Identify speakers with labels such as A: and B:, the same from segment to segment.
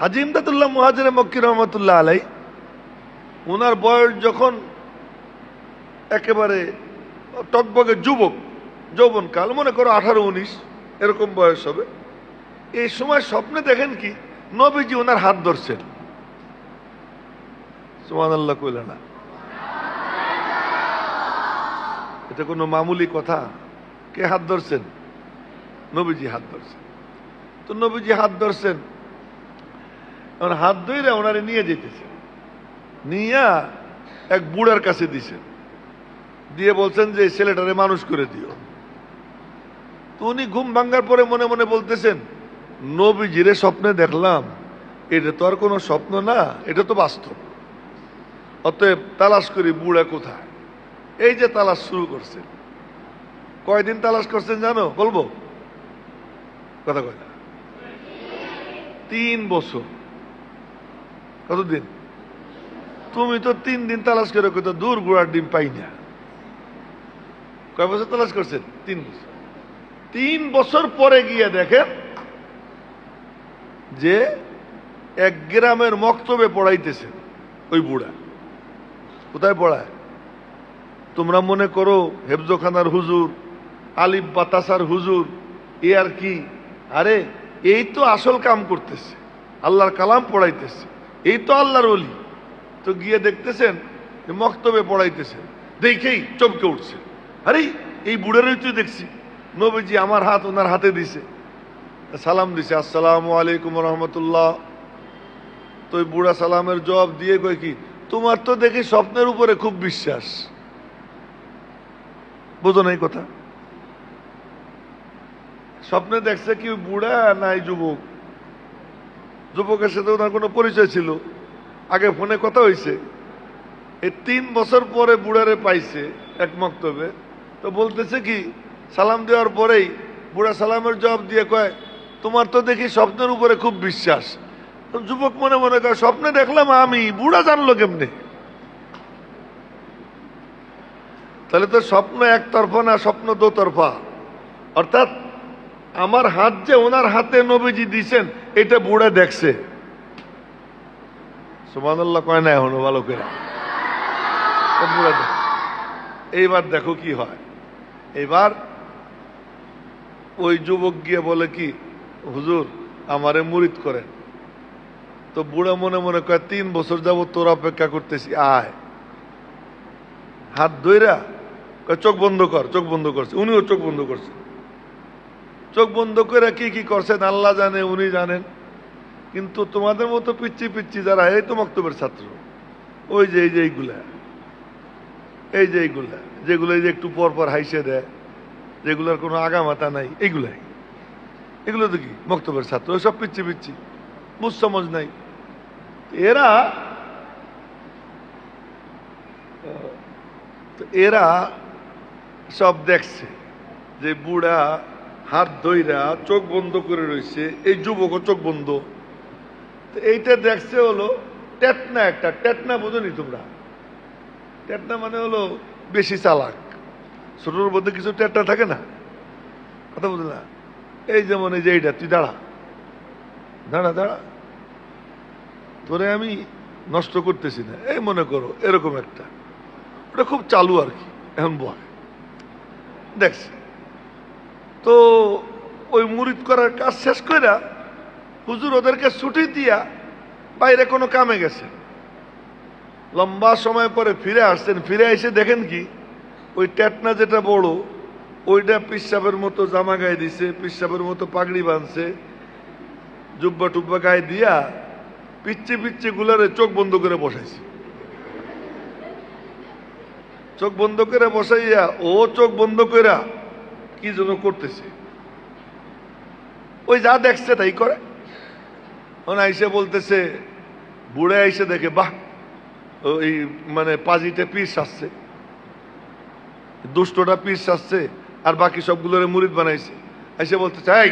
A: হাজি ইমদাদুল্লাহ মুহাজির মক্কি রহমতুল্লাহ আলাই ওনার বয়স যখন একেবারে টকবগে যুবক, যৌবনকাল, মনে করো আঠারো উনিশ, এরকম বয়স হবে, এই সময় স্বপ্নে দেখেন কি, নবীজি ওনার হাত ধরছেন। সুমান আল্লাহ কইল না। এটা কোনো মামুলি কথা? কে হাত ধরছেন? নবীজি হাত ধরছেন। তো নবীজি হাত ধরছেন এখন হাত ধরে ওনারে নিয়ে যেতেছে নিয়া এক বুড়ার কাছে দিছেন দিয়ে বলছেন যে ছেলেটারে মানুষ করে দিও। তো উনি ঘুম ভাঙ্গার পরে মনে মনে বলতেছেন, নবীজিরে স্বপ্নে দেখলাম, এটা তো আর কোনো স্বপ্ন না, এটা তো বাস্তব। অতএব তালাশ করি বুড়া কোথায়? এই যে তালাশ শুরু করছেন। কয়দিন তালাশ করছেন জানো? বলব? কথা কয় তিন বছর। কতদিন? তুমি তো তিন দিন তালাশ করে কত দূর গুড়ার ডিম পাই না। কয় বছর তালাশ করছেন? তিন বছর। তিন বছর পরে গিয়ে দেখেন যে এক গ্রামের মক্তবে পড়াইতেছেন ওই বুড়া। কোথায় পড়ায়? তোমরা মনে করো হেফজোখানার হুজুর, আলিফ বাতাসার হুজুর, এ আর কি? আরে, এই তো আসল কাম করতেছে। আল্লাহর কালাম পড়াইতেছে। এই তো আল্লাহর অলি তো গিয়ে দেখতেছেন যে মক্তবে পড়াইতেছেন দেখেই চমকে উঠছে। আরে, এই বুড়েরই তুই দেখছি। নবীজি আমার হাত ওনার হাতে দিছে। সালাম দিছে, আসসালামু আলাইকুম রহমতুল্লাহ তো বুড়া সালামের জবাব দিয়ে কয় কি, তোমার তো দেখি স্বপ্নের উপরে খুব বিশ্বাস। বোঝো না এই কথা। স্বপ্নে দেখছে কি বুড়া নাই যুবক? যুবকের সাথে ওনার কোনো পরিচয় ছিল। আগে ফোনে কথা হয়েছে এই তিন বছর পরে বুড়ারে পাইছে এক মক্তবে। তো বলতেছে কি, সালাম দেওয়ার পরেই বুড়া সালামের জবাব দিয়ে কয়, তোমার তো দেখি স্বপ্নের উপরে খুব বিশ্বাস। যুবক মনে মনে কয়, স্বপ্নে দেখলাম আমি, বুড়া জানলো কেমনে? তাহলে তো স্বপ্ন একতরফা না স্বপ্ন দোতরফা? অর্থাৎ আমার হাত যে ওনার হাতে নবীজি দিছেন, এটা বুড়া দেখছে। সুমানুল্লাহ কয় না এখনও ভালো করে। এইবার দেখো কি হয়। এবার ওই যুবক গিয়ে বলে কি, হুজুর, আমারে মুরিদ করেন। তো বুড়া মনে মনে কয়, তিন বছর যাব তোর অপেক্ষা করতেছি, আয়। হাত ধইরা চোখ বন্ধ কর, চোখ বন্ধ করছে। উনিও চোখ বন্ধ করছে। চোখ বন্ধ করে কি কি করছেন, আল্লাহ জানে, উনি জানেন। কিন্তু তোমাদের মতো পিচ্ছি পিচ্ছি যারা, এই তো মক্তবের ছাত্র। ওই যে, এই যে এইগুলা। এই যে এইগুলা। যেগুলো এই যে একটু পর পর হাইসে দেয়, যেগুলোর কোনো আগামাতা নাই, এইগুলাই। এগুলো তো কি? মক্তবের ছাত্র ওই সব পিচ্ছি পিচ্ছি বুঝ সমজ নাই। এরা এরা সব দেখছে যে বুড়া হাত ধইরা চোখ বন্ধ করে রয়েছে এই যুবকও চোখ বন্ধ। তো এইটা দেখছে হলো টেটনা একটা, টেটনা বোঝনি তোমরা? টেটনা মানে হলো বেশি চালাক। ছোটোর মধ্যে কিছু টেটনা থাকে না? কথা বুঝলে না? এই যেমন এই যে এইটা, তুই দাঁড়া। দাঁড়া দাঁড়া। তোরে আমি নষ্ট করতেছি না। এই মনে করো, এরকম একটা। ওটা খুব চালু আর কি, এখন বয়। দেখছে। তো ওই মুরিদ করার কাজ শেষ কইরা হুজুর ওদেরকে ছুটি দিয়া বাইরে কোনো কামে গেছে। লম্বা সময় পরে ফিরে আসছেন। ফিরে এসে দেখেন কি, ওই ট্যাটনা যেটা বড়, ওইটা পিসাবের মতো জামা গায়ে দিছে, পিসাবের মতো পাগড়ি বাঁধছে, জুব্বা টুব্বা গায়ে দিয়া পিচ্ছে পিচ্ছে গুলারে চোখ বন্ধ করে বসাইছে। চোখ বন্ধ করে বসাইয়া ও চোখ বন্ধ করে কি জন্য করতেছে? ওই যা দেখছে তাই করে। ওনা এসে বলতেছে, বুড়ে এসে দেখে, বাহ, ওই মানে পাজিতে পিস আসছে দুষ্টটা পিস আসছে আর বাকি সবগুলোরে মুরিদ বানাইছে। এসে বলতে চাই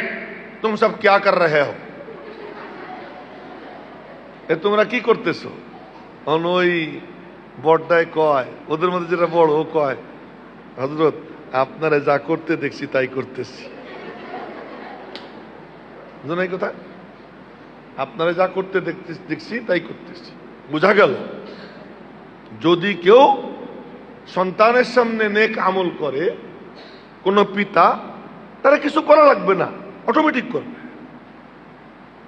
A: তুম সব ক্যা কর রে হো এ, তোমরা কি করতেছো? অন ওই বড়টায় কয়, ওদের মধ্যে যেটা বড় ও কয় হজরত আপনারা যা করতে দেখছি, তাই করতেছি। কথা? আপনারা যা করতে দেখছি, তাই করতেছি। বোঝা গেল? যদি কেউ সন্তানের সামনে নেক আমল করে, কোনো পিতা, তারা কিছু করা লাগবে না অটোমেটিক করবে।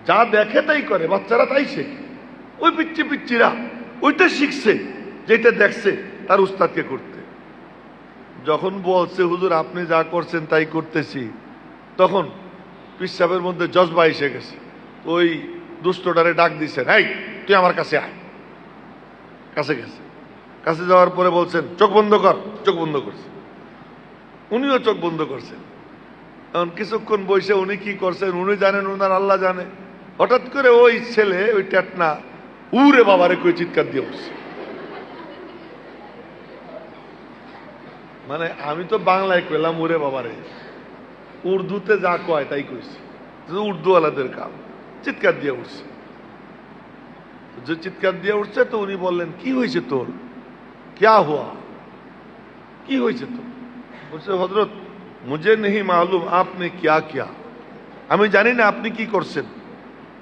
A: যা দেখে তাই করে, বাচ্চারা তাই শেখে। ওই পিচ্ছি পিচ্ছিরা ওইটা শিখছে যেটা দেখছে, তার উস্তাদকে করতে। যখন বলছে, হুজুর, আপনি যা করছেন তাই করতেছি। তখন পিসাবের মধ্যে জজবা এসে গেছে। ওই দুষ্টটারে ডাক দিছেন, এই, তুই আমার কাছে আয়। কাছে গেছে। কাছে যাওয়ার পরে বলছেন, চোখ বন্ধ কর। চোখ বন্ধ করছে। উনিও চোখ বন্ধ করছেন। এখন কিছুক্ষণ বসে উনি কি করছেন, উনি জানেন, উনার আল্লাহ জানে। হঠাৎ করে ওই ছেলে, ওই ট্যাটনা উরে বাবারে কই চিৎকার দিয়ে উঠছে মানে আমি তো বাংলায় কইলাম, ওরে বাবারে, উর্দুতে যা কয় তাই কইছি। উর্দুওয়ালাদের কাম, চিৎকার দিয়ে উঠছে। যে চিৎকার দিয়ে উঠছে তো উনি বললেন, কি হয়েছে তোর? ক্যা হুয়া? কি হয়েছে তোর? বলছে হজরত মুঝে নেই মালুম আপনি ক্যা ক্যা। আমি জানি না আপনি কি করছেন,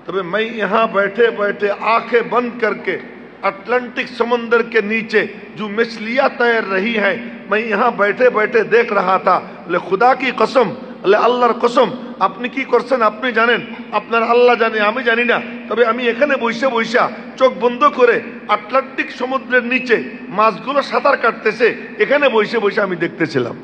A: তবে মাই ইহা বেঠে বেঠে আঁখে বন্ধ করকে अटलांटिक समंदर के नीचे जो मछलियां तैर रही हैं मैं यहाँ बैठे बैठे देख रहा था ले खुदा की कसम ले আল্লাহর কসম আপনি কি করছেন আপনি জানেন আপনার আল্লাহ জানে আমি জানি না তবে আমি এখানে বসে বৈশা চোখ বন্ধ করে আটলান্টিক সমুদ্রের নিচে মাছগুলো সাঁতার কাটতেছে এখানে বসে বসে আমি দেখতেছিলাম